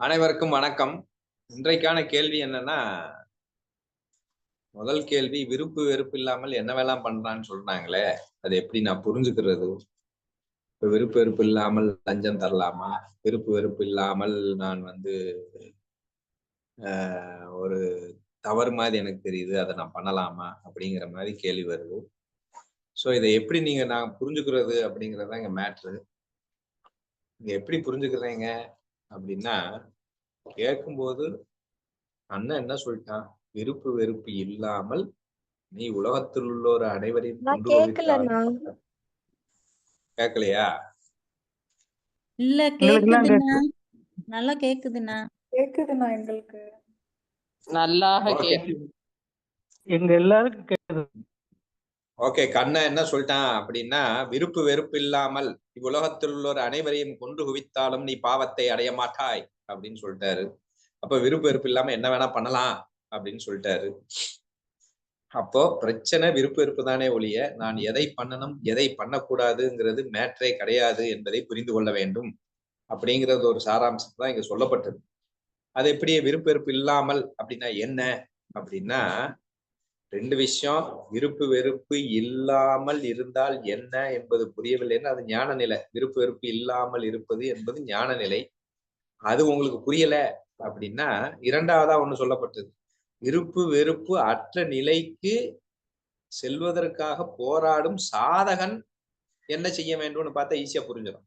அனைவருக்கும் வணக்கம். இன்றைக்கான கேள்வி என்னன்னா முதல் கேள்வி விருப்பு வெறுப்பு இல்லாமல் என்னவெல்லாம் பண்றான்னு சொல்றாங்களே அது எப்படி நான் புரிஞ்சுக்கிறது? இப்ப விருப்பு வெறுப்பு இல்லாமல் லஞ்சம் தரலாமா? விருப்பு வெறுப்பு இல்லாமல் நான் வந்து ஆஹ், ஒரு தவறு மாதிரி எனக்கு தெரியுது அதை நான் பண்ணலாமா? அப்படிங்கிற மாதிரி கேள்வி வருது. ஸோ இதை எப்படி நீங்க நான் புரிஞ்சுக்கிறது அப்படிங்கிறது தான் இங்க மேட்ரு. நீங்க எப்படி புரிஞ்சுக்கிறீங்க? அப்படின்னா கேட்கும்போது அண்ணன் என்ன சொல்லிட்டான் விருப்பு வெறுப்பு இல்லாமல் நீ உலகத்தில் உள்ளோர் அனைவரையும் கொண்டு கேட்கலண்ணா. வருகிறாய். கேட்கலையா இல்ல கேக்குதுண்ணா நல்லா கேக்குதுண்ணா கேக்குதுண்ணா எங்களுக்கு நல்லாக Okay. கேக்குது எங்க எல்லாருக்கும் ஓகே கண்ணன் என்ன சொல்லிட்டான் அப்படின்னா விருப்பு வெறுப்பு இல்லாமல் இவ்வுலகத்தில் உள்ளோர் அனைவரையும் கொண்டு குவித்தாலும் நீ பாவத்தை அடைய மாட்டாய் அப்படின்னு சொல்லிட்டாரு. அப்ப விருப்பு வெறுப்பு இல்லாம என்ன வேணா பண்ணலாம் அப்படின்னு சொல்லிட்டாரு. அப்போ பிரச்சனை விருப்பு வெறுப்பு தானே ஒழிய நான் எதை பண்ணணும் எதை பண்ணக்கூடாதுங்கிறது மேட்ரே கிடையாது என்பதை புரிந்து கொள்ள வேண்டும் அப்படிங்கிறது ஒரு சாராம்சம் தான் இங்க சொல்லப்பட்டது. அது எப்படி விருப்பு வெறுப்பு இல்லாமல் அப்படின்னா என்ன அப்படின்னா ரெண்டு விஷயம் விருப்பு வெறுப்பு இல்லாமல் இருந்தால் என்ன என்பது புரியவில்லைன்னா அது ஞான நிலை. விருப்பு வெறுப்பு இல்லாமல் இருப்பது என்பது ஞான நிலை. அது உங்களுக்கு புரியல அப்படின்னா இரண்டாவதா ஒண்ணு சொல்லப்பட்டது. விருப்பு வெறுப்பு அற்ற நிலைக்கு செல்வதற்காக போராடும் சாதகன் என்ன செய்ய வேண்டும்னு பார்த்தா ஈஸியா புரிஞ்சிடும்.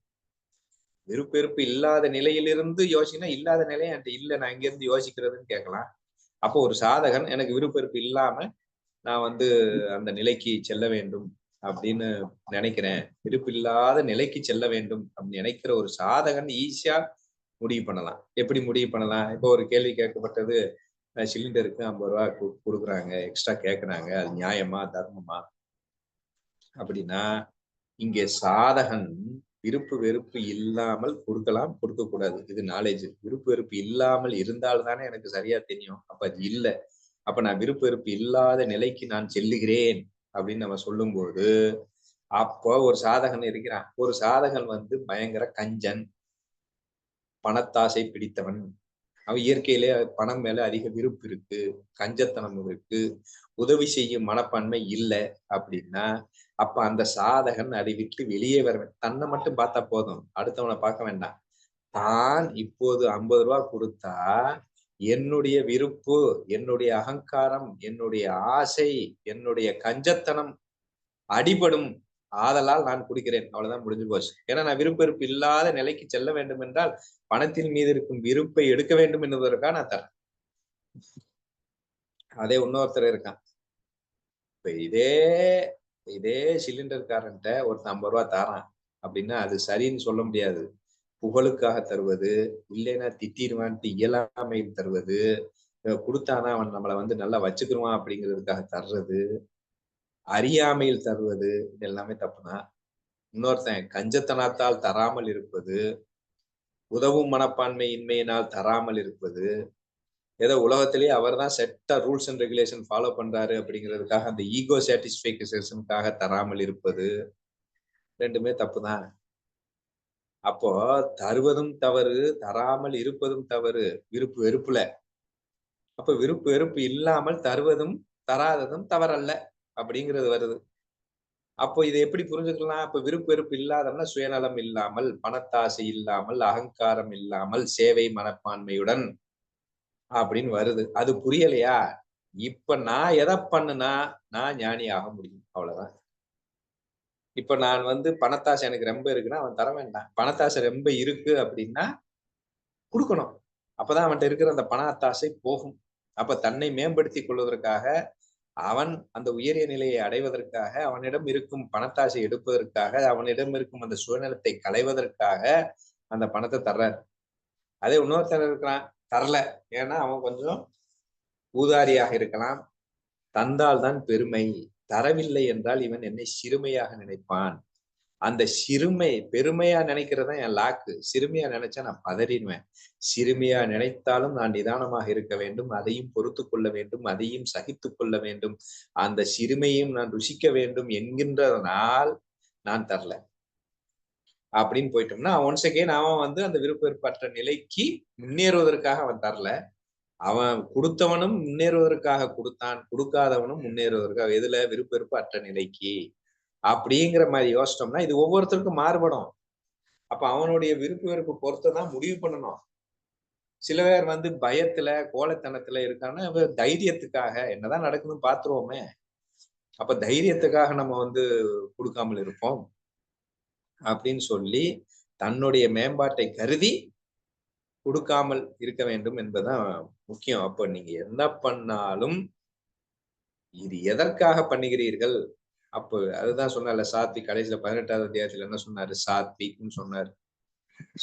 விருப்பு வெறுப்பு இல்லாத நிலையிலிருந்து யோசிக்கணும். இல்லாத நிலை என்கிட்ட இல்லை நான் இங்கிருந்து யோசிக்கிறதுன்னு கேட்கலாம். அப்போ ஒரு சாதகன் எனக்கு விருப்ப வெறுப்பு இல்லாம நான் வந்து அந்த நிலைக்கு செல்ல வேண்டும் அப்படின்னு நினைக்கிறேன். விருப்பு இல்லாத நிலைக்கு செல்ல வேண்டும் அப்படின்னு நினைக்கிற ஒரு சாதகன் ஈஸியா முடிவு பண்ணலாம். எப்படி முடிவு பண்ணலாம்? இப்போ ஒரு கேள்வி கேட்கப்பட்டது சிலிண்டருக்கு ஐம்பது ரூபா கு- கொடுக்குறாங்க எக்ஸ்ட்ரா கேட்கறாங்க அது நியாயமா தர்மமா? அப்படின்னா இங்கே சாதகன் விருப்பு வெறுப்பு இல்லாமல் கொடுக்கலாம் கொடுக்க கூடாது இது நாலேஜ் விருப்பு வெறுப்பு இல்லாமல் இருந்தால் தானே எனக்கு சரியா தெரியும். அப்ப அது இல்லை. அப்ப நான் விருப்பு வெறுப்பு இல்லாத நிலைக்கு நான் செல்லுகிறேன் அப்படின்னு நம்ம சொல்லும்போது அப்போ ஒரு சாதகன் இருக்கிறான். ஒரு சாதகன் வந்து பயங்கர கஞ்சன் பணத்தாசை பிடித்தவன். அவன் இயற்கையிலே பணம் மேல அதிக விருப்பு இருக்கு கஞ்சத்தனம் இருக்கு உதவி செய்யும் மனப்பான்மை இல்லை அப்படின்னா அப்ப அந்த சாதகன் அதை விட்டு வெளியே வர தன்னை மட்டும் பார்த்தா போதும். அடுத்தவனை பார்க்க வேண்டாம். தான் இப்போது ஐம்பது ரூபா கொடுத்தா என்னுடைய விருப்பு என்னுடைய அகங்காரம் என்னுடைய ஆசை என்னுடைய கஞ்சத்தனம் அடிபடும் ஆதலால் நான் குடிக்கிறேன். அவ்வளவுதான் முடிஞ்சு போச்சு. ஏன்னா நான் விருப்ப வெறுப்பு இல்லாத நிலைக்கு செல்ல வேண்டும் என்றால் பணத்தின் மீது இருக்கும் விருப்பை எடுக்க வேண்டும் என்பதற்காக நான் தரேன் அதே இன்னொருத்தர் இருக்கான். இப்ப இதே இதே சிலிண்டர்காரன்ட்ட ஒருத்தன் ஐம்பது ரூபா தாரான். அப்படின்னா அது சரின்னு சொல்ல முடியாது. புகழுக்காக தருவது இல்லைன்னா திட்டிடுவான்ட்டு இயலாமையில் தருவது கொடுத்தானா அவன் நம்மளை வந்து நல்லா வச்சுக்கிருவான் அப்படிங்கிறதுக்காக தர்றது அறியாமையில் தருவது இது எல்லாமே தப்புதான். இன்னொருத்தன் கஞ்சத்தனத்தால் தராமல் இருப்பது உதவும் மனப்பான்மை இன்மையினால் தராமல் இருப்பது ஏதோ உலகத்திலேயே அவர் தான் செட்டா ரூல்ஸ் அண்ட் ரெகுலேஷன் ஃபாலோ பண்றாரு அப்படிங்கிறதுக்காக அந்த ஈகோ சாட்டிஸ்பேக்ஷனுக்காக தராமல் இருப்பது ரெண்டுமே தப்பு தான் அப்போ தருவதும் தவறு தராமல் இருப்பதும் தவறு விருப்பு வெறுப்புல. அப்ப விருப்பு வெறுப்பு இல்லாமல் தருவதும் தராததும் தவறல்ல அப்படிங்கிறது வருது. அப்போ இதை எப்படி புரிஞ்சுக்கலாம்? அப்ப விருப்பு வெறுப்பு இல்லாதம்னா சுயநலம் இல்லாமல் பணத்தாசை இல்லாமல் அகங்காரம் இல்லாமல் சேவை மனப்பான்மையுடன் அப்படின்னு வருது. அது புரியலையா? இப்ப நான் எதை பண்ணுனா நான் ஞானி ஆக முடியும். அவ்வளவுதான். இப்ப நான் வந்து பணத்தாசை எனக்கு ரொம்ப இருக்குன்னா அவன் தர வேண்டாம். பணத்தாசை ரொம்ப இருக்கு அப்படின்னா கொடுக்கணும். அப்பதான் அவன்கிட்ட இருக்கிற அந்த பணத்தாசை போகும். அப்ப தன்னை மேம்படுத்தி கொள்வதற்காக அவன் அந்த உயரிய நிலையை அடைவதற்காக அவனிடம் இருக்கும் பணத்தாசை எடுப்பதற்காக அவனிடம் இருக்கும் அந்த சுயநலத்தை களைவதற்காக அந்த பணத்தை தர்றாரு. அதே இன்னொருத்தர் இருக்கிறான். தரல. ஏன்னா அவன் கொஞ்சம் ஊதாரியாக இருக்கலாம். தந்தால் தான் பெருமை. தரவில்லை என்றால் இவன் என்னை சிறுமையாக நினைப்பான். அந்த சிறுமை பெருமையா நினைக்கிறதா என் லாக்கு. சிறுமையா நினைச்சா நான் பதறிடுவேன். சிறுமையா நினைத்தாலும் நான் நிதானமாக இருக்க வேண்டும். அதையும் பொறுத்து கொள்ள வேண்டும். அதையும் சகித்து கொள்ள வேண்டும். அந்த சிறுமையும் நான் ருசிக்க வேண்டும் என்கின்றதனால் நான் தரல. அப்படின்னு போயிட்டோம்னா ஒன்ஸ் அகெயின் அவன் வந்து அந்த விருப்ப வெறுப்பற்ற நிலைக்கு முன்னேறுவதற்காக அவன் தரல. அவன் கொடுத்தவனும் முன்னேறுவதற்காக கொடுத்தான் கொடுக்காதவனும் முன்னேறுவதற்காக. எதுல? விருப்ப வெறுப்பு அற்ற நிலைக்கு. அப்படிங்கிற மாதிரி யோசிச்சோம்னா இது ஒவ்வொருத்தருக்கும் மாறுபடும். அப்ப அவனுடைய விருப்ப வெறுப்பு பொறுத்ததான் முடிவு பண்ணணும். சில பேர் வந்து பயத்துல கோலத்தனத்துல இருக்கான்னா தைரியத்துக்காக என்னதான் நடக்குதுன்னு பாத்துருவோமே அப்ப தைரியத்துக்காக நம்ம வந்து கொடுக்காமல் இருப்போம். அப்படின்னு சொல்லி தன்னுடைய மேம்பாட்டை கருதி கொடுக்காமல் இருக்க வேண்டும் என்பதுதான் முக்கியம். அப்ப நீங்க என்ன பண்ணாலும் இது எதற்காக பண்ணுகிறீர்கள்? அப்போ அதுதான் சொன்னார்ல சாத்விக் கடைசியில பதினெட்டாவது அத்தியாயத்துல என்ன சொன்னாரு? சாத்விக்னு சொன்னாரு.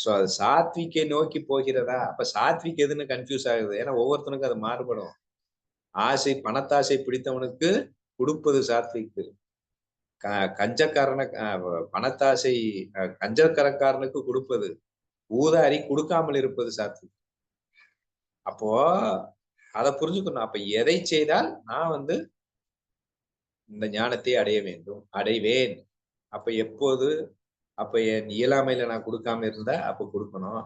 சோ அது சாத்விக்கை நோக்கி போகிறதா? அப்ப சாத்விக் எதுன்னு கன்ஃபியூஸ் ஆகுது. ஏன்னா ஒவ்வொருத்தனுக்கும் அது மாறுபடும். ஆசை பணத்தாசை பிடித்தவனுக்கு கொடுப்பது சாத்விக்கு. க கஞ்சக்காரன பணத்தாசை கஞ்சக்கரக்காரனுக்கு கொடுப்பது. ஊதாரி கொடுக்காமல் இருப்பது சாத்விக் அப்போ அதை புரிஞ்சுக்கணும். அப்ப எதை செய்தால் நான் வந்து இந்த ஞானத்தை அடைய வேண்டும் அடைவேன். அப்ப எப்போது? அப்ப என் இயலாமையில நான் கொடுக்காம இருந்தா அப்ப கொடுக்கணும்.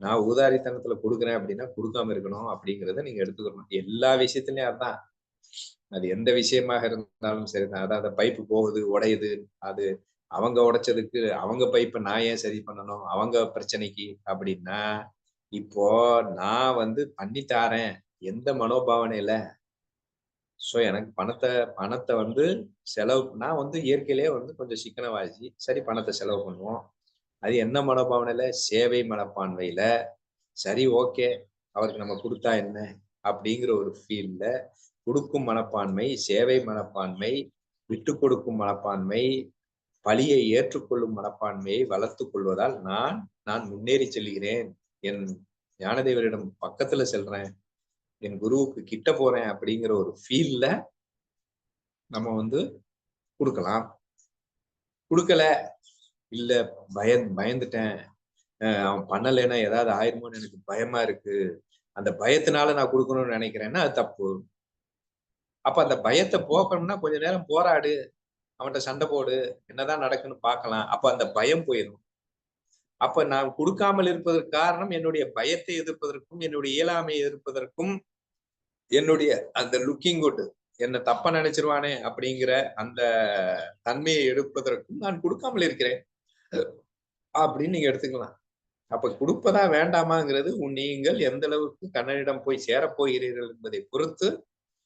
நான் ஊதாரித்தனத்துல கொடுக்குறேன் அப்படின்னா கொடுக்காம இருக்கணும் அப்படிங்கிறத நீங்க எடுத்துக்கணும். எல்லா விஷயத்துலயும் அதான். அது எந்த விஷயமாக இருந்தாலும் சரிதான். அதான் அந்த பைப்பு போகுது உடையுது அது அவங்க உடைச்சதுக்கு அவங்க பைப்பை நான் ஏன் சரி பண்ணணும்? அவங்க பிரச்சனைக்கு அப்படின்னா இப்போ நான் வந்து பண்ணி தாரேன் எந்த மனோபாவனையில. ஸோ எனக்கு பணத்தை பணத்தை வந்து செலவு நான் வந்து இயற்கையிலேயே வந்து கொஞ்சம் சிக்கனவாசி சரி பணத்தை செலவு பண்ணுவோம். அது என்ன மனோபாவனையில? சேவை மனப்பான்மையில. சரி ஓகே அவருக்கு நம்ம கொடுத்தா என்ன? அப்படிங்கிற ஒரு ஃபீல்ட்ல கொடுக்கும் மனப்பான்மை சேவை மனப்பான்மை விட்டு கொடுக்கும் மனப்பான்மை பழியை ஏற்றுக்கொள்ளும் மனப்பான்மையை வளர்த்து கொள்வதால் நான் நான் முன்னேறி செல்கிறேன். என் ஞானதேவரிடம் பக்கத்துல செல்றேன். என் குருவுக்கு கிட்ட போறேன் அப்படிங்கிற ஒரு ஃபீல்ல நம்ம வந்து கொடுக்கலாம். கொடுக்கல இல்ல பய பயந்துட்டேன். அவன் பண்ணலைன்னா ஏதாவது ஆயிருமோன்னு எனக்கு பயமா இருக்கு. அந்த பயத்தினால நான் கொடுக்கணும்னு நினைக்கிறேன்னா அது தப்பு. அப்ப அந்த பயத்தை போக்கணும்னா கொஞ்ச நேரம் போராடு. அவன்கிட்ட சண்டை போடு என்னதான் நடக்குன்னு பார்க்கலாம். அப்ப அந்த பயம் போயிடும் அப்ப நான் கொடுக்காமல் இருப்பதற்கு காரணம் என்னுடைய பயத்தை எதிர்ப்பதற்கும் என்னுடைய இயலாமையை எதிர்ப்பதற்கும் என்னுடைய அந்த லுக்கிங் குட் என்ன தப்ப நினைச்சிருவானே அப்படிங்கிற அந்த தன்மையை எடுப்பதற்கும் நான் கொடுக்காமல் இருக்கிறேன். அப்படின்னு நீங்க எடுத்துக்கலாம். அப்ப கொடுப்பதா வேண்டாமாங்கிறது உன் நீங்கள் எந்த அளவுக்கு கண்ணனிடம் போய் சேரப்போகிறீர்கள் என்பதை பொறுத்து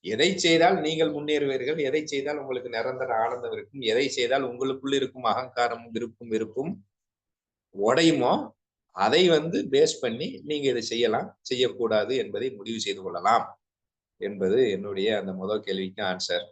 எதை செய்தால் நீங்கள் முன்னேறுவீர்கள்? எதை செய்தால் உங்களுக்கு நிரந்தர ஆனந்தம் இருக்கும்? எதை செய்தால் உங்களுக்குள் இருக்கும் அகங்காரமும் விருப்பும் இருக்கும்? உடையுமோ? அதை வந்து பேஸ் பண்ணி நீங்க இதை செய்யலாம். செய்யக்கூடாது என்பதை முடிவு செய்து கொள்ளலாம். என்பது என்னுடைய அந்த முதல் கேள்விக்கு ஆன்சர்